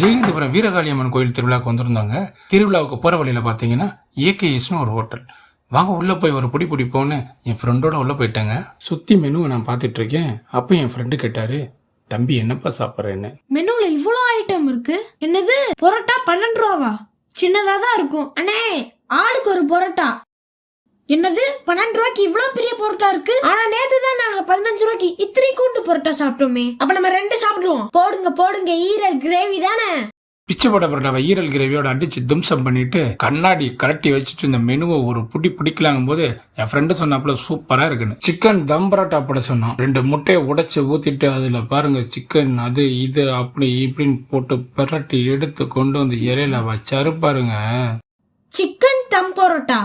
ஜெயந்திபுரம் வீரகாளியம்மன் கோயில் திருவிழாவுக்கு வந்திருந்தாங்க திருவிழாவுக்கு போகிற வழியில் பார்த்தீங்கன்னா ஏகேஎஸ்னு ஒரு ஹோட்டல் வாங்க உள்ளே போய் ஒரு பிடி பிடிப்போன்னு என் ஃப்ரெண்டோட உள்ளே போயிட்டேங்க. சுற்றி மெனுவை நான் பார்த்துட்டு இருக்கேன். அப்போ என் ஃப்ரெண்டு கேட்டாரு தம்பி என்னப்பா சாப்பிட்றேன்னு? மெனுல இவ்வளோ ஐட்டம் இருக்கு. என்னது? பரோட்டா பன்னெண்டு ரூபாவா? சின்னதா தான் இருக்கும். அண்ணே ஆளுக்கு ஒரு பரோட்டா. என்னது? பன்னெண்டு ரூபாய்க்கு இவ்வளோ பெரிய பொருட்டா இருக்கு? ஆனா நேத்து தான் நாங்க பதினஞ்சு ரூபாய்க்கு இத்திரி பரோட்டா சாப்பிட்டோமே. அப்ப நம்ம ரெண்டு சாப்பிடுவோம். போடுங்க போடுங்க ஈரல் கிரேவி தானே? பிச்சை போட்ட பரோட்டாவை ஈரல் கிரேவியோட அடிச்சு தும்சம் பண்ணிட்டு கண்ணாடி கரட்டி வச்சுட்டு இந்த மெனுவை ஒரு புடி பிடிக்கலாங்கும் போது என் ஃப்ரெண்டு சொன்னாப்புல சூப்பரா இருக்குன்னு. சிக்கன் தம் பரோட்டா போட சொன்னான். ரெண்டு முட்டையை உடைச்சு ஊத்திட்டு அதுல பாருங்க சிக்கன் அது இது அப்படி இப்படின்னு போட்டு பெரட்டி எடுத்து கொண்டு வந்து இலையில வச்சாரு பாருங்க. சிக்கன் தம் பரோட்டா.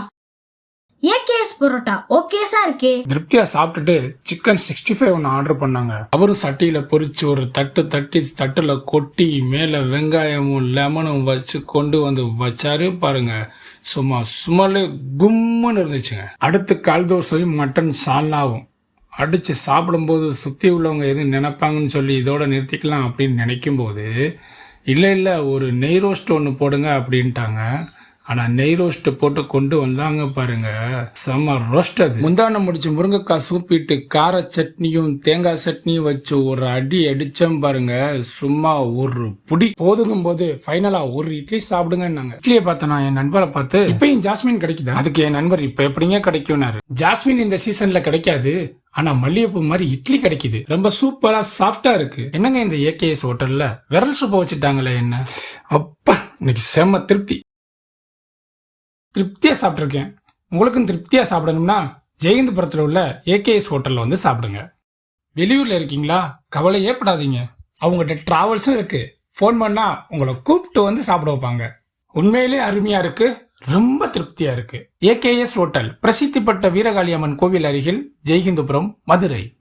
ஏகேஎஸ் பரோட்டா? ஓகேஸா இருக்கே. திருப்தியா சாப்பிட்டுட்டு சிக்கன் சிக்ஸ்டி ஃபைவ் ஒன்று ஆர்டர் பண்ணாங்க. அவரும் சட்டியில பொறிச்சு ஒரு தட்டு தட்டி தட்டுல கொட்டி மேல வெங்காயமும் லெமனும் வச்சு கொண்டு வந்து வச்சாரு பாருங்க. சும்மா சும்மாலே கும்முன்னு இருந்துச்சுங்க. அடுத்து கால் தோசையும் மட்டன் சால்னாவும். அடிச்சு சாப்பிடும்போது சுத்தி உள்ளவங்க எதுவும் நினைப்பாங்கன்னு சொல்லி இதோட நிறுத்திக்கலாம் அப்படின்னு நினைக்கும் போது இல்லை இல்லை ஒரு நெய் ரோஸ்ட் ஒன்று போடுங்க அப்படின்ட்டாங்க. ஆனால் நெய் ரோஸ்ட்டு போட்டு கொண்டு வந்தாங்க பாருங்க. செம்ம ரோஸ்ட் அது. முந்தானம் முடிச்சு முருங்கைக்காய் சூப்பிட்டு கார சட்னியும் தேங்காய் சட்னியும் வச்சு ஒரு அடி அடிச்சோம் பாருங்க. சும்மா ஒரு புடி. போதுங்கும் போது ஃபைனலா ஒரு இட்லி சாப்பிடுங்கன்னாங்க. இட்லியை பார்த்த நான் என் நண்பரை பார்த்து இப்பயும் ஜாஸ்மின் கிடைக்குதா? அதுக்கு என் நண்பர் இப்ப எப்படிங்க கிடைக்கும்னாரு. ஜாஸ்மின் இந்த சீசன்ல கிடைக்காது. ஆனா மல்லிகைப்பூ மாதிரி இட்லி கிடைக்குது. ரொம்ப சூப்பரா சாஃப்டா இருக்கு. என்னங்க இந்த ஏகேஎஸ் ஹோட்டல்ல? விரல் சூப்பை வச்சுட்டாங்களே என்ன? அப்பா இன்னைக்கு செம்ம திருப்தி. திருப்தியாக சாப்பிட்ருக்கேன் உங்களுக்கும் திருப்தியாக சாப்பிடணும்னா ஜெயந்தபுரத்தில் உள்ள ஏகேஎஸ் ஹோட்டலில் வந்து சாப்பிடுங்க. வெளியூரில் இருக்கீங்களா? கவலையே படாதீங்க. அவங்ககிட்ட ட்ராவல்ஸும் இருக்குது ஃபோன் பண்ணால் உங்களை கூப்பிட்டு வந்து சாப்பிட வைப்பாங்க. உண்மையிலே அருமையாக இருக்குது ரொம்ப திருப்தியாக இருக்குது ஏகேஎஸ் ஹோட்டல் பிரசித்தி பெற்ற வீரகாளியம்மன் கோவில் அருகில் ஜெய்ஹிந்துபுரம் மதுரை.